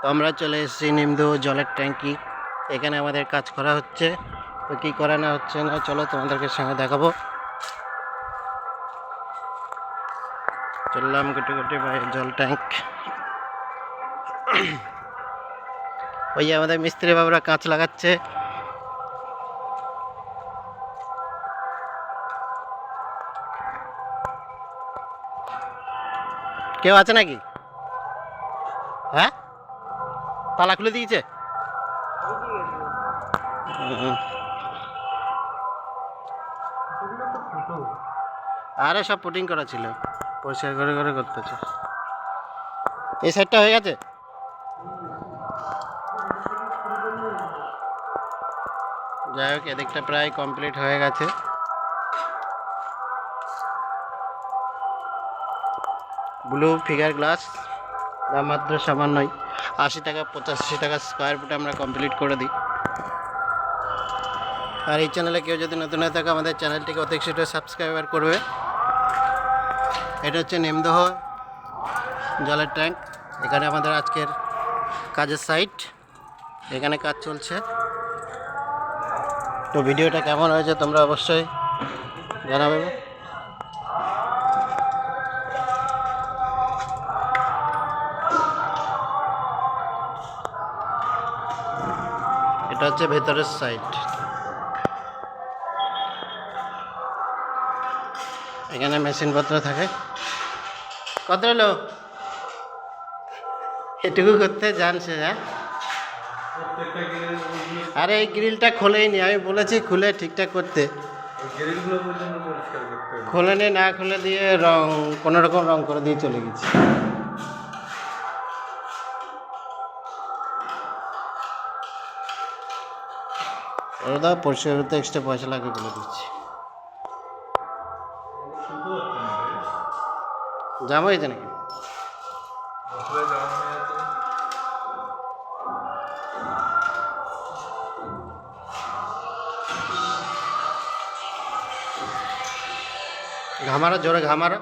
তো আমরা চলে এসেছি নিমদু জলের ট্যাঙ্কি। এখানে আমাদের কাজ করা হচ্ছে। তো কী করা না হচ্ছে না, চলো তোমাদেরকে সঙ্গে দেখাবো। চললাম গুটি গুটি ভাই জল ট্যাঙ্ক। ওই যে আমাদের মিস্ত্রি বাবুরা কাঁচ লাগাচ্ছে। কেউ আছে নাকি? হ্যাঁ? তালা খুলে দিয়েছে। আরে সব পুটিং করা ছিল। পরিষ্কার করে করে করতেছে এই সাইডটা হয়ে গেছে? যাই হোক, এদিকটা প্রায় কমপ্লিট হয়ে গেছে। ব্লু ফিগার গ্লাস দাম মাত্র সামান্যই। আশি টাকা, পঁচাশি টাকা স্কোয়ার ফুটে আমরা কমপ্লিট করে দিই। আর এই চ্যানেলে কেউ যদি নতুন হয়ে থাকে, আমাদের চ্যানেলটিকে অতি সেটা সাবস্ক্রাইবার করবে। এটা হচ্ছে নিমদহ জলের ট্যাঙ্ক এখানে আমাদের আজকের কাজের সাইট এখানে কাজ চলছে। তো ভিডিওটা কেমন হয়েছে তোমরা অবশ্যই জানাবে। এটা হচ্ছে ভেতরের সাইড এখানে মেশিনপত্র থাকে। কত হলো? এটুকু করতে যান সে প্রত্যেকটা গ্রিল আরে এই গ্রিলটা খোলেই নি আমি বলেছি খুলে ঠিকঠাক করতে। খোলেনি না খুলে দিয়ে রং কোনো রকম রং করে দিয়ে চলে গেছি। দাও পরিষ্কার করতে এক্সট্রা পয়সা লাগবে বলে দিচ্ছি। জামা হয়েছে নাকি? ঘামারা জোরে ঘামারা।